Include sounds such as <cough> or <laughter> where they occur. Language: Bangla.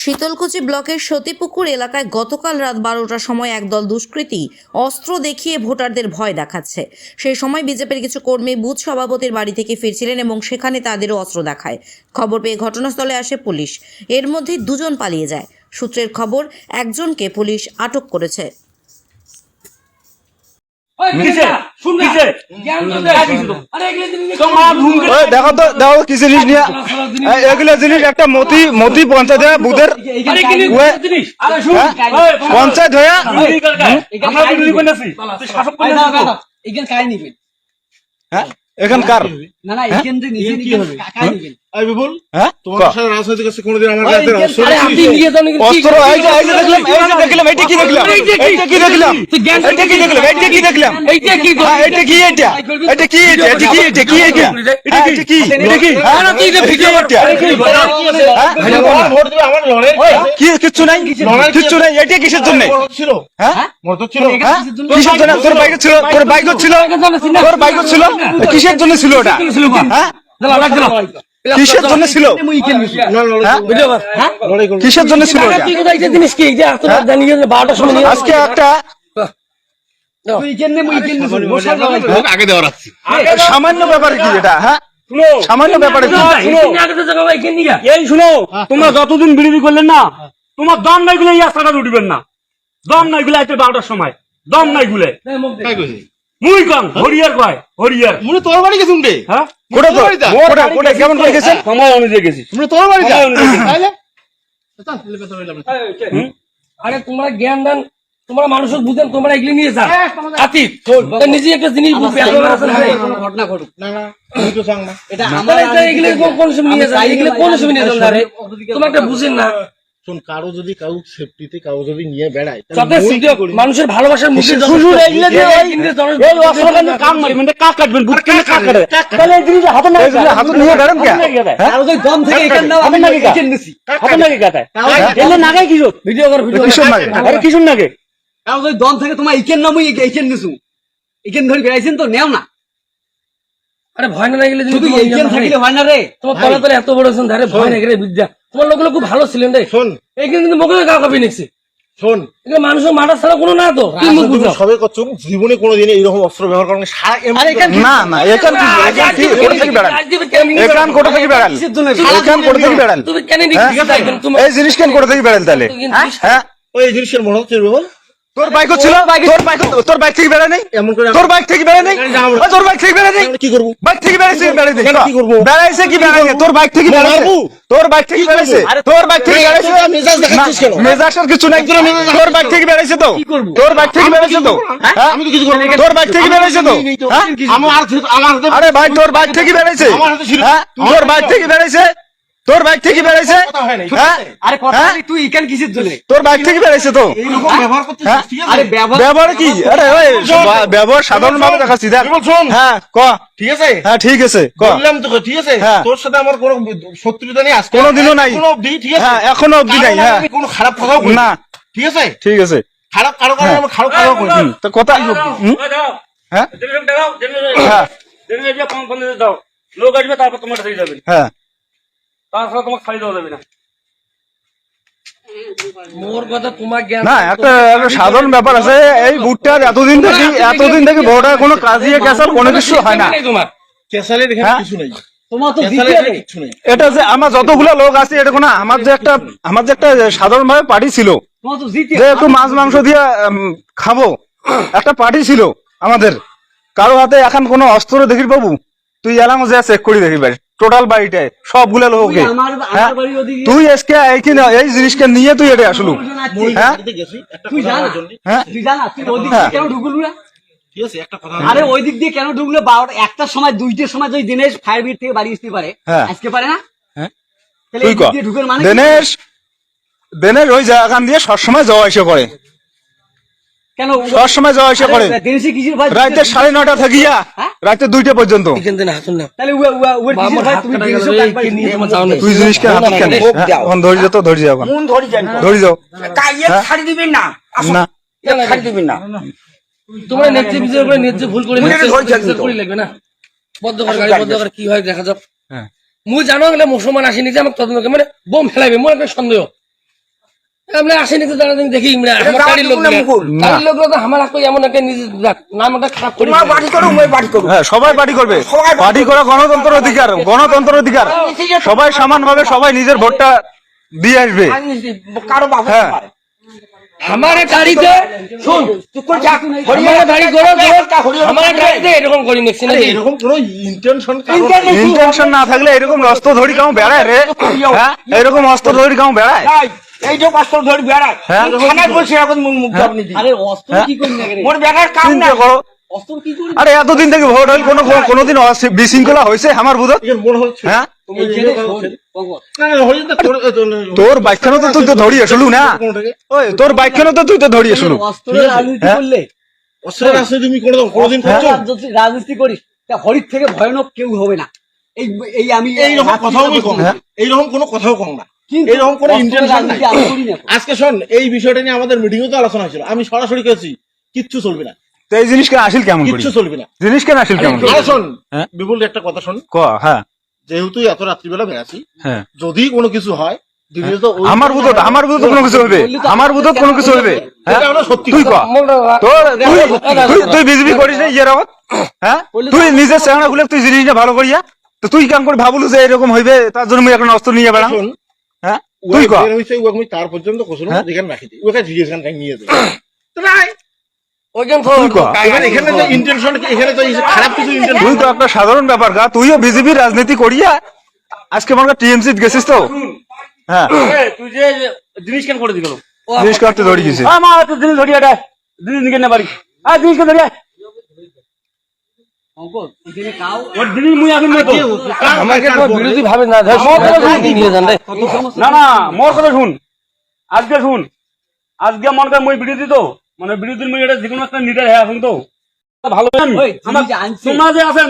শীতলকুচি ব্লকের সতীপুকুর এলাকায় গতকাল রাত বারোটার সময় একদল দুষ্কৃতী অস্ত্র দেখিয়ে ভোটারদের ভয় দেখাচ্ছে। সেই সময় বিজেপির কিছু কর্মী বুথ সভাপতির বাড়ি থেকে ফিরছিলেন এবং সেখানে তাদেরও অস্ত্র দেখায়। খবর পেয়ে ঘটনাস্থলে আসে পুলিশ। এর মধ্যে দুজন পালিয়ে যায়। সূত্রের খবর, একজনকে পুলিশ আটক করেছে। দেখো তো দেখো কি জিনিস নিয়ে এই এগুলো জিনিস একটা মতি মতি পঞ্চায়েত হয়ে জিনিস। হ্যাঁ? ওই, পঞ্চায়েত হয়ে হ্যাঁ? এখানকার না না এখান থেকে নিজে নিজে কাই নিবেন এই বিপুল হ্যাঁ? তোমার সাথে রাজনৈতিক আছে কোনোদিন আমার কাছে অস্ত্র আপনি নিয়ে যান অস্ত্র এই যে এই যে দেখলাম এই যে দেখলাম এইটা কি দেখলাম? এইটা কি? দেখলাম? তুই কি দেখলাম? এইটা কি দেখলাম? এইটা কি হ্যাঁ এটা কি এটা এটা কি এটা এটা কি এটা কি এটা হ্যাঁ, এটা কি? এটা কি? হ্যাঁ না, তুই এটা ভিডিও কর। এটা? আরে কি? হ্যাঁ? আমার ভোট দিবে আমার লড়াই কি কিচ্ছু নাই? কিচ্ছু নাই এটা কিসের জন্য? ছিল। হ্যাঁ? হ্যাঁ কিসের জন্য? তোর বাইক ছিল? তোর বাইক ছিল? তোর বাইক ছিল? কিসের জন্য ছিল ওটা? হ্যাঁ। কিসের জন্য ছিল? হ্যাঁ? লড়াই করব। কিসের জন্য ছিল তুই কোথায় গেছিস জিনিস কি? জানিয়ে আজকে একটা সামান্য ব্যাপার কি এটা? হ্যাঁ? সামান্য ব্যাপারে এই শুনো তোমরা যতদিন বিরোধী করলেন না তোমার দম নাই গুলে এই রাস্তাটা উঠবেন না। দম নাই গুলে বারোটার সময়। দম নাই গুলে? মুই কম হরিয়ার কয়? হরিয়ার। মুনে তোর বাড়ি গেছুন রে হ্যাঁ কোটা তো কোটা কোটা কেমন করে গেছেন? সময় অনুযায়ী গেছি। মুনে তোর বাড়ি যা। তাইলে? আরে তোমরা জ্ঞান দান তোমরা মানুষের বুঝেন তোমরা এগুলি নিয়ে যান। আতিত তা নিজে একটা জিনিস বুঝবে ঘটনা ঘটুক। না না এটা আমার এগুলি কোন- কোন সময় নিয়ে যান? এগুলি কোন সময় নিয়ে যান না রে তোমরা একটা বুঝেন না। শোন কারও যদি সেফটিতে যদি নিয়ে বেড়ায়? মানুষের ভালোবাসার মুখে এগুলো ওই- কাম কাটবেন কেন তাহলে এই হাতে না হাতে নিয়ে বেড়ান কে? হ্যাঁ? আর ওই দম থেকে এখান দাও আমি নাকি কা? নিছি। হাতে নাকি কাটায় এলে নাগাই কিছু ভিডিও কর ভিডিও কিসের লাগে আরে কিছুর নাগে আর ওই দম থেকে তোমার এখান না মুই এখান নিছু। এখান ধরে বেড়াইছেন তো নেও না। আরে ভয় না লাগলে থাকিলে হয় না রে। তোমার তলে তলে এত বড় ধারে ভয় নাকি রে বিদ্যা। তোমার লোকগুলো খুব ভালো ছিলেন রে। শোন। এইখানে কিন্তু মুখে গা কপি নিচ্ছে। শোন। এগুলো মানুষের ছাড়া কোনো না তো। সবে করছ জীবনে কোনোদিন এইরকম অস্ত্র ব্যবহার করেন। এখান না না এখান এখান কোটা থেকে বেড়ান এখান কোটা থেকে বেড়ান এখান কোটা থেকে বেড়ান তুমি কেন হ্যাঁ? এই জিনিস কেন কোটা থেকে বেড়ান তাহলে? হ্যাঁ? ওই জিনিসের মনে হচ্ছে বল তোর বাইকও ছিল তোর বাইক তোর বাইক থেকে বেড়া নেই এমন করে তোর বাইক থেকে বেড়া নেই তোর বাইক থেকে বেড়া নেই কি করব বাইক থেকে বেড়াইছে বেড়াইছে এখানে কি করব? বেড়াইছে কি বেড়াইছে তোর বাইক থেকে বেড়াইছে তোর বাইক থেকে বেড়াইছে তোর বাইক থেকে বেড়াইছে মেজাজ দেখাচ্ছিস কেন? মেজাজের কিছু নাই তোর বাইক থেকে বেড়াইছে তো তোর বাইক থেকে বেড়াইছে তো হ্যাঁ? আমি তো কিছু করব তোর বাইক থেকে বেড়াইছে তো হ্যাঁ? আমার আমার আরে ভাই তোর বাইক থেকে বেড়াইছে আমার হাতে ছিল। হ্যাঁ তোর বাইক থেকে বেড়াইছে তোর বাইক থেকে বেড়াইছে? হয় আরে কথা হ্যাঁ? তুই এখান কিসের জন্য? তোর বাইক থেকে বেড়াইছে তো? ব্যবহার হ্যাঁ? ব্যবহার কি? আরে ব্যবহার সাধারণ ভাবে দেখাচ্ছি দেখ। হ্যাঁ ক? ঠিক আছে? হ্যাঁ ঠিক আছে বললাম তোকে ঠিক আছে? হ্যাঁ। তোর সাথে আমার কোনো শত্রুতা নেই আজকে কোনোদিনও নাই। কোনো অবধি ঠিক আছে? হ্যাঁ এখনও অব্দি নাই হ্যাঁ। কোনো খারাপ কথাও না। ঠিক আছে? ঠিক আছে। খারাপ কারও কারণে আমি খারাপ কথাও করি তো কথা হুম, হ্যাঁ? হ্যাঁ। লোক আসবে তারপর তোমার হ্যাঁ। তাছাড়া তোমাকে খালি দেওয়া যাবে না। একটা একটা সাধারণ ব্যাপার আছে এই বুটটার এতদিন থেকে এতদিন থেকে ভোটার কোনো কাজিয়ে ক্যাসাল কোনো কিছু হয় না। তোমার কেসালের এখানে হ্যাঁ? কিছু নেই। এটা যে আমার যতগুলো লোক আছে এটা কোনো আমার যে একটা আমার যে একটা সাধারণ ভাবে পার্টি ছিল যে একটু মাছ মাংস দিয়ে খাব একটা পার্টি ছিল আমাদের। কারও হাতে এখন কোনো অস্ত্র দেখি বাবু তুই এলাম যে চেক করি দেখি টোটাল বাড়িটায়। সবগুলো হ্যাঁ? বাড়ির তুই আজকে এইখানে এই জিনিসকে নিয়ে তুই এটা আসলু। হ্যাঁ। হ্যাঁ? তুই জানা তুই ওই দিক হ্যাঁ। কেন ঢুকলু না? ঠিক আছে একটা কথা আরে ওই দিক দিয়ে কেন ঢুকলো? বারোটা একটার সময় দুইটার সময় যদি দিনেশ ফায়ার ব্রিগেড থেকে বাড়ি আসতে পারে হ্যাঁ। আজকে পারে না? হ্যাঁ? ঢুকের মানে কি? দিনেশ দিনেশ ওই জায়গাখান দিয়ে সবসময় যাওয়া এসে করে। কেন যাওয়া করে কিসের রাতে থাকিয়া হ্যাঁ? রাতে দুইটা পর্যন্ত। এখান থেকে হাতুন না। তাহলে উয়া উয়া উয়া কিসের আমার তুমি কাটা দিনেশে গেল, এই একবার কি নিয়ে তোমার যাও না। তুই জিনিসকে হাত কেন? হ্যাঁ, এখন ধরি যাও তো ধরি যাও মন ধরি যান। ধরি যাও কাইয়ে? ছাড়ি দিবেন না? না। ছাড়ি দিবেন না। তোমরা নেত্রী বিজয় করে নেত্রী ভুল করে নেত্রী ধরে যান তো। করি লাগবে না? বদ্ধ করে গাড়ি বদ্ধ করে কি দেখা যাক। হ্যাঁ। মুই জানো গেলে মুসলমান আসেনি যে আমাকে তদন্ত মানে বোম ফেলাইবে মোর একটা সন্দেহ। আমরা আসেনি তো দাঁড়া দেখি আমরা। আমার যাওয়ার লোক জন্য মুকুল। তো আমার হাতে এমন একটা নিজে যাক, নামটা খারাপ করে তোমার বাড়ি করো মই বাড়ি করো। হ্যাঁ সবাই করবে। সবাই করা। গণতন্ত্র অধিকার গণতন্ত্র অধিকার। সবাই সমানভাবে সবাই নিজের ভোটটা দিয়ে আসবে। কারও হ্যাঁ। আমার গাড়িতে শুন আমার গাড়ি করো আমার গাড়িতে এরকম করি না এরকম কোনো ইন্টেনশন ইন্টেনশন না থাকলে এরকম অস্ত্র ধরি কেমন বেড়ায় রে। হ্যাঁ? এরকম অস্ত্র ধরি কেমন বেড়ায় ধরে বেড়ায়। হ্যাঁ। থানায় বসে এখন মুখ মুখ আপনি দিন আরে অস্ত্র হ্যাঁ? কি করি না রে? মোর বেকার কাম না চিন্তা করো। অস্ত্র কি করি আরে এতদিন থেকে ভোট হইল কোনো কোনোদিন বিশৃঙ্খলা হয়েছে আমার হ্যাঁ? শোন, হয়ে তোর- বাইকখানো তো তুই তো ধরি আসলু না? ওই তোর বাইকখানো তো তুই তো ধরি আসলু। অস্ত্রের রাজনীতি হ্যাঁ? করলে। অস্ত্রের রাস্তায় তুমি কোনোদিন রাজনীতি- করিস। হরির থেকে ভয়ানক কেউ হবে না। এই এই আমি এইরকম কথাও আমি কম না। হ্যাঁ? এইরকম কোনো কথাও কম না। এরকম নাই। আজকে শোন এই বিষয়টা নিয়ে আমাদের মিটিংও তো আলোচনা হয়েছিল। আমি সরাসরি কেছি কিচ্ছু চলবে না। তো এই জিনিস কেন আসিল কেমন কিচ্ছু চলবে না। জিনিস কেন আসিল কেমন আরে শোন হ্যাঁ? বিপুল একটা কথা শোন। ক হ্যাঁ। যেহেতু এত রাত্রিবেলা বেড়াচ্ছি হ্যাঁ। যদি কোনো কিছু হয় আমার বুধত আমার বুধত কোনো কিছু আমার বুধত কোনো কিছু হইবে হ্যাঁ? এটা তুই ক? তোর তুই তুই তুই বিজেপি করিস না হ্যাঁ? তুই নিজের চেহারা গুলো তুই জিনিস না ভালো করিয়া তো তুই কেমন করে ভাবলু যে এরকম হইবে তার জন্য আমি এখন অস্ত্র নিয়ে বেড়াম? হ্যাঁ তুই তুই ক বের হইছে ও আমি তার পর্যন্ত কোসল? যেখানে রাখি দিই ওকে জিজ্ঞেস খান নিয়ে যাবে <coughs> তো তুই ক এবার এখানে যে ইন্টেনশন এখানে তো খারাপ কিছু ইন্টেনশন তুই তো একটা সাধারণ ব্যাপার গা। তুইও বিজেপি রাজনীতি করিয়া আজকে মনে টিএমসি গেছিস তো? হ্যাঁ। <coughs> তুই যে জিনিস কেন করে দিল জিনিস করতে ধরি গেছিস। আমার তো জিনিস ধরি এটা জিনিস নিকে না বাড়ি। আর জিনিস কেন ধরি আয়। ভগত, এখানে কাউ ওর জিনিস মুই এখন নেই তো আমাকে তো বিরোধী ভাবে না না না মোর কথা শুন। আজকে শুন। আজকে মনে কর মই বিরোধী তো। মানে বিরোধী মই এটা যেকোনো একটা লিডার হ্যাঁ এখন তো। ভালো আমি আছে